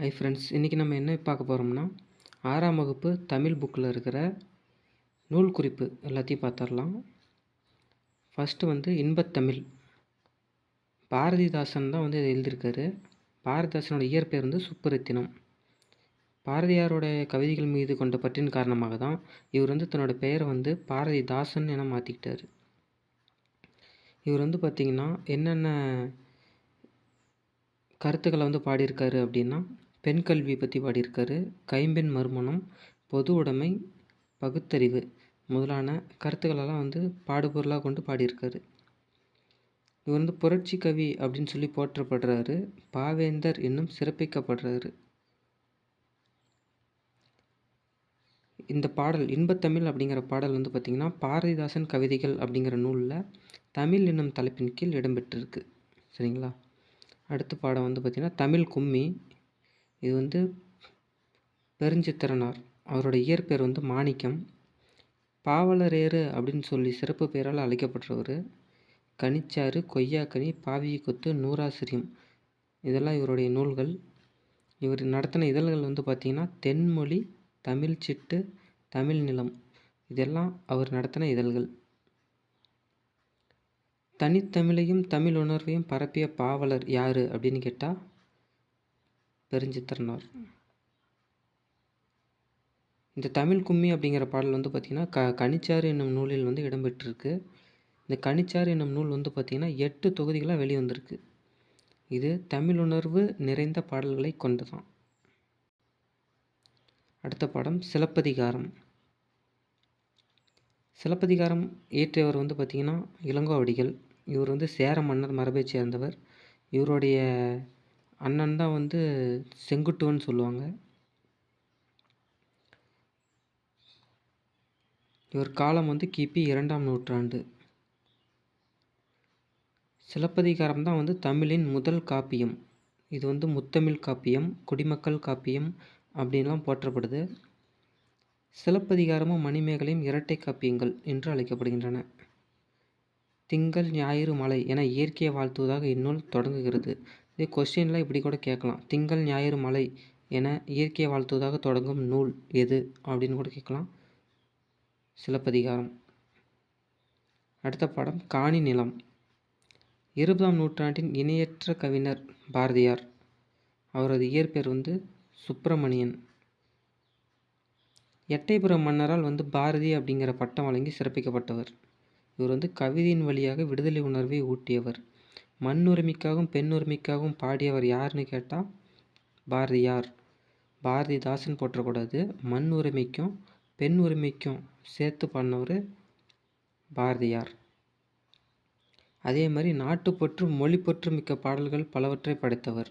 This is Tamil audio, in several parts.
ஹை ஃப்ரெண்ட்ஸ் இன்றைக்கி நம்ம என்ன பார்க்க போகிறோம்னா ஆறாம் வகுப்பு தமிழ் புக்கில் இருக்கிற நூல் குறிப்பு எல்லாத்தையும் பார்த்துடலாம். ஃபஸ்ட்டு வந்து இன்பத்தமிழ். பாரதிதாசன் தான் வந்து இதை எழுதியிருக்காரு. பாரதிதாசனோட இயற்பெயர் வந்து சுப்புரத்தினம். பாரதியாரோட கவிதைகள் மீது கொண்ட பற்றின் காரணமாக தான் இவர் வந்து தன்னோட பெயரை வந்து பாரதிதாசன் என மாற்றிக்கிட்டார் இவர் வந்து பார்த்திங்கன்னா என்னென்ன கருத்துக்களை வந்து பாடியிருக்காரு அப்படின்னா பெண் கல்வி பற்றி பாடியிருக்காரு. கைம்பெண் மறுமணம் பொது உடைமை பகுத்தறிவு முதலான கருத்துக்களெல்லாம் வந்து பாடுபொருளாக கொண்டு பாடியிருக்காரு. இவர் வந்து புரட்சி கவி அப்படின்னு சொல்லி போற்றப்படுறாரு. பாவேந்தர் என்னும் சிறப்பிக்கப்படுறாரு. இந்த பாடல் இன்பத்தமிழ் அப்படிங்கிற பாடல் வந்து பார்த்திங்கன்னா பாரதிதாசன் கவிதைகள் அப்படிங்கிற நூலில் தமிழ் என்னும் தலைப்பின் கீழ் இடம்பெற்றிருக்கு. சரிங்களா? அடுத்த பாடம் வந்து பார்த்திங்கன்னா தமிழ் கும்மி இது வந்து பெருஞ்சித்திரனார். அவரோட இயற்பெயர் வந்து மாணிக்கம். பாவலரேறு அப்படின்னு சொல்லி சிறப்பு பெயரால் அழைக்கப்பட்டவர். கனிச்சாறு கொய்யாக்கனி பாவிய கொத்து நூறாசிரியம். இதெல்லாம் இவருடைய நூல்கள். இவர் நடத்தின இதழ்கள் வந்து பார்த்திங்கன்னா தென்மொழி தமிழ் சிட்டு தமிழ் நிலம். இதெல்லாம் அவர் நடத்தின இதழ்கள். தனித்தமிழையும் தமிழ் உணர்வையும் பரப்பிய பாவலர் யார் அப்படின்னு கேட்டால் பெருஞ்சித்திரனார் இந்த தமிழ் கும்மி அப்படிங்கிற பாடல் வந்து பார்த்திங்கன்னா க கனிச்சாறு என்னும் நூலில் வந்து இடம்பெற்றிருக்கு. இந்த கனிச்சாறு என்னும் நூல் வந்து பார்த்திங்கன்னா எட்டு தொகுதிகளாக வெளிவந்திருக்கு. இது தமிழ் உணர்வு நிறைந்த பாடல்களை கொண்டதான் அடுத்த பாடம் சிலப்பதிகாரம். சிலப்பதிகாரம் இயற்றியவர் வந்து பார்த்திங்கன்னா இளங்கோவடிகள். இவர் வந்து சேர மன்னர் மரபைச் சேர்ந்தவர் இவருடைய அண்ணன் தான் வந்து செங்குட்டுவன் சொல்லுவாங்க. இவர் காலம் வந்து கிபி இரண்டாம் நூற்றாண்டு. சிலப்பதிகாரம் தான் வந்து தமிழின் முதல் காப்பியம். இது வந்து முத்தமிழ் காப்பியம் குடிமக்கள் காப்பியம் அப்படின்லாம் போற்றப்படுது. சிலப்பதிகாரமும் மணிமேகலையும் இரட்டை காப்பியங்கள் என்று அழைக்கப்படுகின்றன. திங்கள் ஞாயிறு மலை என இயற்கையை வாழ்த்துவதாக இந்நூல் தொடங்குகிறது. இதே கொஸ்டினில் இப்படி கூட கேட்கலாம். திங்கள் ஞாயிறு மலை என இயற்கையை வாழ்த்துவதாக தொடங்கும் நூல் எது அப்படின்னு கூட கேட்கலாம். சிலப்பதிகாரம். அடுத்த பாடம் காணி நிலம். இருபதாம் நூற்றாண்டின் இணையற்ற கவிஞர் பாரதியார். அவரது இயற்பெயர் வந்து சுப்பிரமணியன். எட்டைபுரம் மன்னரால் வந்து பாரதி அப்படிங்கிற பட்டம் வழங்கி சிறப்பிக்கப்பட்டவர். இவர் வந்து கவிதையின் வழியாக விடுதலை உணர்வை ஊட்டியவர். மண் உரிமைக்காகவும் பெண் உரிமைக்காகவும் பாடியவர் யாருன்னு கேட்டால் பாரதியார். பாரதிதாசன் போற்றக்கூடாது. மண் உரிமைக்கும் பெண் உரிமைக்கும் சேர்த்து பண்ணவர் பாரதியார். அதே மாதிரி நாட்டுப்பற்று மொழிப்பற்று மிக்க பாடல்கள் பலவற்றை படைத்தவர்.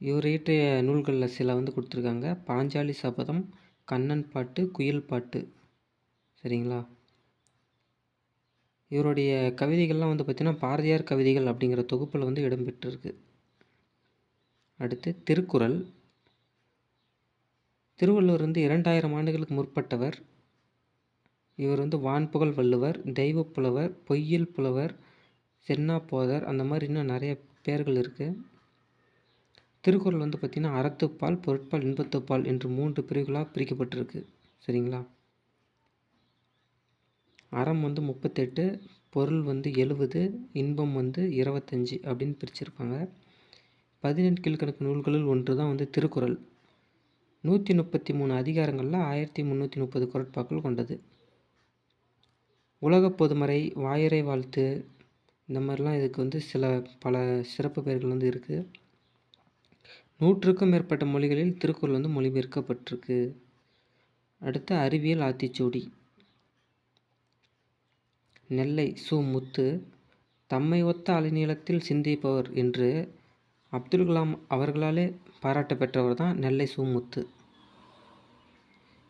இவர் இயற்றிய நூல்களில் சில வந்து கொடுத்துருக்காங்க. பாஞ்சாலி சபதம் கண்ணன் பாட்டு குயில் பாட்டு. சரிங்களா? இவருடைய கவிதைகள்லாம் வந்து பார்த்திங்கன்னா பாரதியார் கவிதைகள் அப்படிங்கிற தொகுப்பில் வந்து இடம்பெற்றிருக்கு. அடுத்து திருக்குறள். திருவள்ளுவர் வந்து இரண்டாயிரம் ஆண்டுகளுக்கு முற்பட்டவர். இவர் வந்து வான்புகழ் வள்ளுவர் தெய்வ புலவர் பொய்யில் புலவர் சென்னா போதர் அந்த மாதிரி இன்னும் நிறைய பேர்கள் இருக்குது திருக்குறள் வந்து பார்த்திங்கன்னா அறத்துப்பால் பொருட்பால் இன்பத்துப்பால் என்று மூன்று பிரிவுகளாக பிரிக்கப்பட்டிருக்கு. சரிங்களா? அறம் வந்து முப்பத்தெட்டு பொருள் வந்து எழுபது இன்பம் வந்து இருபத்தஞ்சி அப்படின்னு பிரிச்சிருப்பாங்க. பதினெட்டு கீழ்கணக்கு நூல்களில் ஒன்று தான் வந்து திருக்குறள். நூற்றி முப்பத்தி மூணு அதிகாரங்களில் ஆயிரத்தி முந்நூற்றி முப்பது குரட்பாக்கள் கொண்டது. உலக பொதுமறை வாயுரை வாழ்த்து இந்த மாதிரிலாம் இதுக்கு வந்து சில பல சிறப்பு பெயர்கள் வந்து இருக்குது நூற்றுக்கும் மேற்பட்ட மொழிகளில் திருக்குறள் வந்து மொழிபெயர்க்கப்பட்டிருக்கு. அடுத்து அறிவியல் ஆத்திச்சூடி. நெல்லை சு முத்து தம்மை ஒத்த அலைநீளத்தில் சிந்திப்பவர் என்று அப்துல் கலாம் அவர்களாலே பாராட்ட பெற்றவர் தான் நெல்லை சு முத்து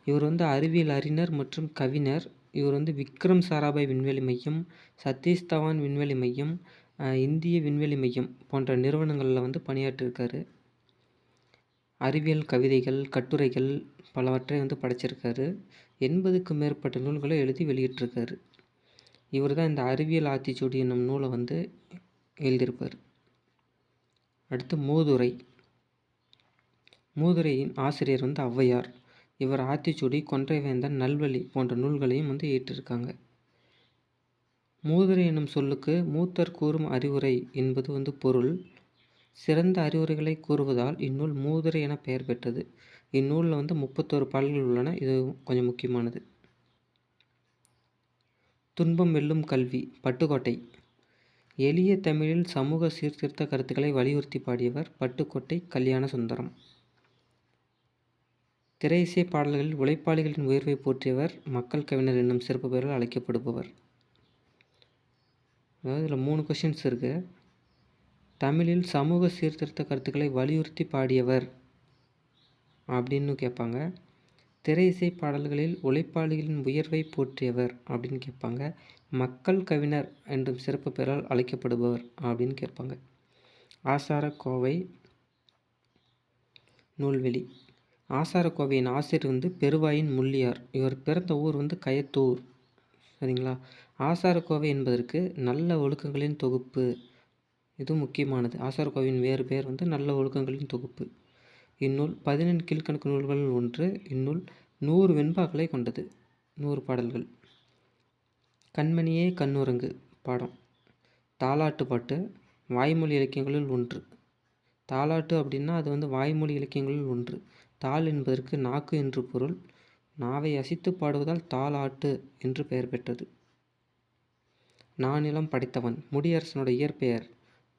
இவர் வந்து அறிவியல் அறிஞர் மற்றும் கவிஞர். இவர் வந்து விக்ரம் சாராபாய் விண்வெளி மையம் சதீஷ் தவான் விண்வெளி மையம் இந்திய விண்வெளி மையம் போன்ற நிறுவனங்களில் வந்து பணியாற்றிருக்காரு. அறிவியல் கவிதைகள் கட்டுரைகள் பலவற்றை வந்து படைச்சிருக்காரு. எண்பதுக்கும் மேற்பட்ட நூல்களை எழுதி வெளியிட்டிருக்காரு. இவர் தான் இந்த அறிவியல் ஆத்திச்சூடி என்னும் நூலை வந்து எழுதியிருப்பார். அடுத்து மூதுரை. மூதுரையின் ஆசிரியர் வந்து ஔவையார். இவர் ஆத்திச்சூடி கொன்றைவேந்தன் நல்வழி போன்ற நூல்களையும் வந்து ஏற்றிருக்காங்க. மூதுரை என்னும் சொல்லுக்கு மூத்தர் கூறும் அறிவுரை என்பது வந்து பொருள். சிறந்த அறிவுரைகளை கூறுவதால் இந்நூல் மூதுரை என பெயர் பெற்றது. இந்நூலில் வந்து முப்பத்தோரு பாடல்கள் உள்ளன. இது கொஞ்சம் முக்கியமானது. துன்பம் வெல்லும் கல்வி பட்டுக்கோட்டை. எளிய தமிழில் சமூக சீர்திருத்த கருத்துக்களை வலியுறுத்தி பாடியவர் பட்டுக்கோட்டை கல்யாண சுந்தரம். திரை இசை பாடல்களில் உழைப்பாளிகளின் உயர்வை போற்றியவர் மக்கள் கவிஞர் என்னும் சிறப்பு பெயரால் அழைக்கப்படுபவர். அதாவது இதில் மூணு கொஷின்ஸ் இருக்கு. தமிழில் சமூக சீர்திருத்த கருத்துக்களை வலியுறுத்தி பாடியவர் அப்படின்னு கேட்பாங்க. திரை இசை பாடல்களில் உழைப்பாளிகளின் உயர்வை போற்றியவர் அப்படின்னு கேட்பாங்க. மக்கள் கவிஞர் என்றும் சிறப்பு பெயரால் அழைக்கப்படுபவர் அப்படின்னு கேட்பாங்க. ஆசாரக்கோவை நூல்வெளி. ஆசாரக்கோவையின் ஆசிரியர் வந்து பெருவாயின் முள்ளியார். இவர் பிறந்த ஊர் வந்து கயத்தூர். சரிங்களா? ஆசாரக்கோவை என்பதற்கு நல்ல ஒழுக்கங்களின் தொகுப்பு. இது முக்கியமானது. ஆசாரக்கோவையின் வேறு பெயர் வந்து நல்ல ஒழுக்கங்களின் தொகுப்பு. இந்நூல் பதினெண் கீழ்கணக்கு நூல்களில் ஒன்று. இந்நூல் நூறு வெண்பாக்களை கொண்டது. நூறு பாடல்கள். கண்மணியே கண்ணுரங்கு பாடம். தாலாட்டு பாட்டு வாய்மொழி இலக்கியங்களில் ஒன்று. தாலாட்டு அப்படின்னா அது வந்து வாய்மொழி இலக்கியங்களில் ஒன்று. தாள் என்பதற்கு நாக்கு என்று பொருள். நாவை அசித்து பாடுவதால் தாலாட்டு என்று பெயர் பெற்றது. நானிலம் படைத்தவன். முடியரசனோட இயற்பெயர்.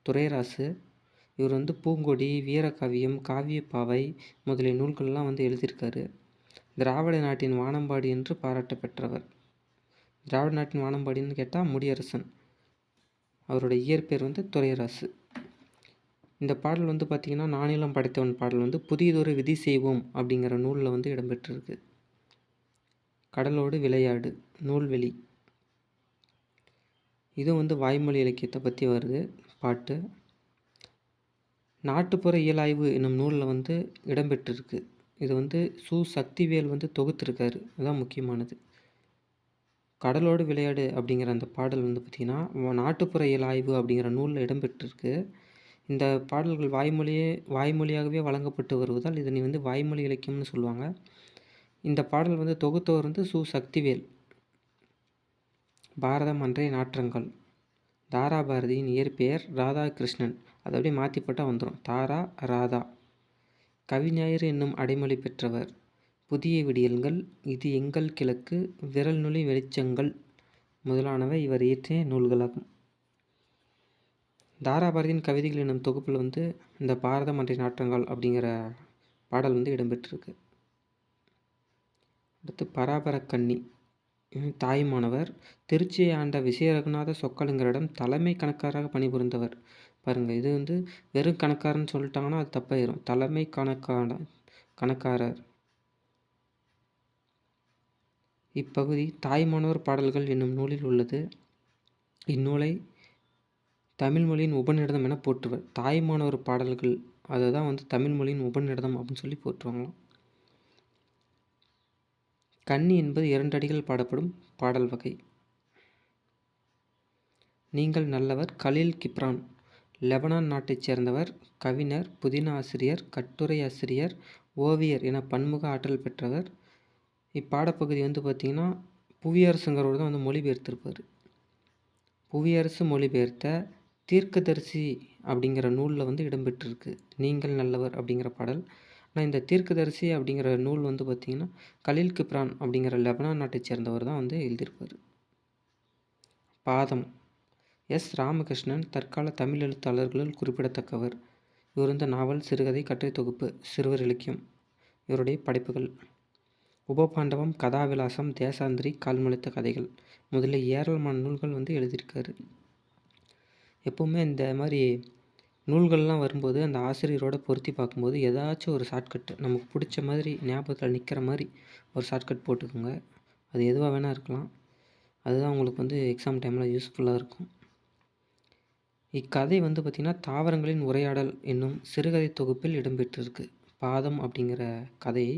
துரைராசு இவர் வந்து பூங்கொடி வீரகாவியம் காவியப்பாவை முதலிய நூல்கள்லாம் வந்து எழுதியிருக்காரு. திராவிட நாட்டின் வானம்பாடி என்று பாராட்ட பெற்றவர் திராவிட நாட்டின் வானம்பாடின்னு கேட்டால் முடியரசன். அவருடைய இயற்பெயர் வந்து துறையரசு இந்த பாடல் வந்து பார்த்திங்கன்னா நானிலம் படைத்தவன் பாடல் வந்து புதியதொரு விதி செய்வோம் அப்படிங்கிற நூலில் வந்து இடம்பெற்றிருக்கு. கடலோடு விளையாடு நூல்வெளி. இதுவும் வந்து வாய்மொழி இலக்கியத்தை பற்றி வருது பாட்டு. நாட்டுப்புற இயலாய்வு என்னும் நூலில் வந்து இடம்பெற்றிருக்கு. இது வந்து சு. சக்திவேல் வந்து தொகுத்திருக்காரு. அதுதான் முக்கியமானது. கடலோடு விளையாடு அப்படிங்கிற அந்த பாடல் வந்து பார்த்திங்கன்னா நாட்டுப்புற இயலாய்வு அப்படிங்கிற நூலில் இடம்பெற்றிருக்கு. இந்த பாடல்கள் வாய்மொழியே வாய்மொழியாகவே வழங்கப்பட்டு வருவதால் இதனை வந்து வாய்மொழி இலக்கியம்னு சொல்லுவாங்க. இந்த பாடல் வந்து தொகுத்தவர் வந்து சு. சக்திவேல். பாரதம் அன்றைய நாற்றங்கள். தாராபாரதியின் இயற்பெயர் ராதாகிருஷ்ணன். அதை அப்படியே மாற்றி போட்டால் வந்துடும். தாரா ராதா. கவிஞாயிறு என்னும் அடைமொழி பெற்றவர். புதிய விடியல்கள் இது எங்கள் கிழக்கு விரல் நுழி வெளிச்சங்கள் முதலானவை இவர் இயற்றிய நூல்களாகும். தாராபாரதியின் கவிதைகள் என்னும் தொகுப்பில் வந்து இந்த பாரதம் அன்றைய நாற்றங்கள் அப்படிங்கிற பாடல் வந்து இடம்பெற்றிருக்கு. அடுத்து பராபரக்கன்னி தாய்மானவர். திருச்சியை ஆண்ட விஜய ரகுநாத சொக்கலிங்கரிடம் தலைமை கணக்காராக பணிபுரிந்தவர். பாருங்கள் இது வந்து வெறும் கணக்காரன்னு சொல்லிட்டாங்கன்னா அது தப்பாயிரும். தலைமை கணக்கான கணக்காரர். இப்பகுதி தாய்மானவர் பாடல்கள் என்னும் நூலில் உள்ளது. இந்நூலை தமிழ்மொழியின் உபநிடதம் என போற்றுவர். தாய்மானவர் பாடல்கள் அதை தான் வந்து தமிழ்மொழியின் உபநிடதம் அப்படின்னு சொல்லி போற்றுவாங்களாம். கன்னி என்பது இரண்டு அடிகள் பாடப்படும் பாடல் வகை. நீங்கள் நல்லவர் கலீல் கிப்ரான். லெபனான் நாட்டைச் சேர்ந்தவர் கவிஞர் புதின ஆசிரியர் கட்டுரை ஆசிரியர் ஓவியர் என பன்முக ஆற்றல் பெற்றவர். இப்பாடப்பகுதி வந்து பார்த்திங்கன்னா புவியரசுங்கிறவர் தான் வந்து மொழிபெயர்த்திருப்பார். புவியரசு மொழிபெயர்த்த தீர்க்கதரிசி அப்படிங்கிற நூலில் வந்து இடம்பெற்றிருக்கு. நீங்கள் நல்லவர் அப்படிங்கிற பாடல். ஆனால் இந்த தீர்க்கதரிசி அப்படிங்கிற நூல் வந்து பார்த்திங்கன்னா கலில் கிப்ரான் அப்படிங்கிற லெபனான் நாட்டை சேர்ந்தவர் தான் வந்து எழுதியிருப்பார். பாதம். எஸ். ராமகிருஷ்ணன் தற்கால தமிழ் எழுத்தாளர்களில் குறிப்பிடத்தக்கவர். இவர் நாவல் சிறுகதை கட்டுரை தொகுப்பு சிறுவர் இலக்கியம். இவருடைய படைப்புகள். உபபாண்டவம் கதாவிலாசம் தேசாந்திரி கால்முளைத்த கதைகள். முதல்ல ஏராளமான நூல்கள் வந்து எழுதியிருக்காரு. எப்போவுமே இந்த மாதிரி நூல்கள்லாம் வரும்போது அந்த ஆசிரியரோட பொருத்தி பார்க்கும்போது ஏதாச்சும் ஒரு ஷார்ட்கட் நமக்கு பிடிச்ச மாதிரி ஞாபகத்தில் நிற்கிற மாதிரி ஒரு ஷார்ட்கட் போட்டுக்கோங்க. அது எதுவாக வேணால் இருக்கலாம். அதுதான் உங்களுக்கு வந்து எக்ஸாம் டைமில் யூஸ்ஃபுல்லாக இருக்கும். இக்கதை வந்து பார்த்திங்கன்னா தாவரங்களின் உரையாடல் என்னும் சிறுகதை தொகுப்பில் இடம்பெற்றிருக்கு. பாதம் அப்படிங்கிற கதையை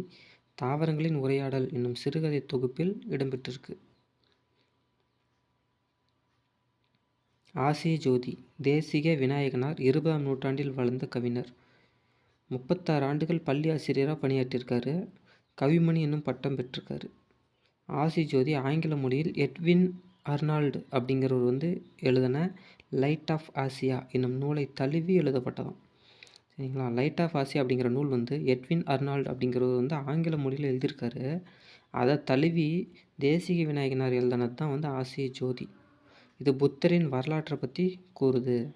தாவரங்களின் உரையாடல் என்னும் சிறுகதை தொகுப்பில் இடம்பெற்றிருக்கு. ஆசிய ஜோதி தேசிக விநாயகனார் இருபதாம் நூற்றாண்டில் வளர்ந்த கவிஞர். முப்பத்தாறு ஆண்டுகள் பள்ளி ஆசிரியராக பணியாற்றியிருக்காரு. கவிமணி என்னும் பட்டம் பெற்றிருக்காரு. ஆசி ஜோதி ஆங்கில மொழியில் எட்வின் அர்னால்டு அப்படிங்கிறவர் வந்து எழுதின லைட் ஆஃப் ஆசியா என்னும் நூலை தழுவி எழுதப்பட்டதாம். சரிங்களா? லைட் ஆஃப் ஆசியா அப்படிங்கிற நூல் வந்து எட்வின் அர்னால்டு அப்படிங்கிறவர் வந்து ஆங்கில மொழியில் எழுதியிருக்காரு. அதை தழுவி தேசிக விநாயகனார் எழுதினது தான் வந்து ஆசிய ஜோதி. இது புத்தரின் வரலாற்றை பற்றி கூறுது.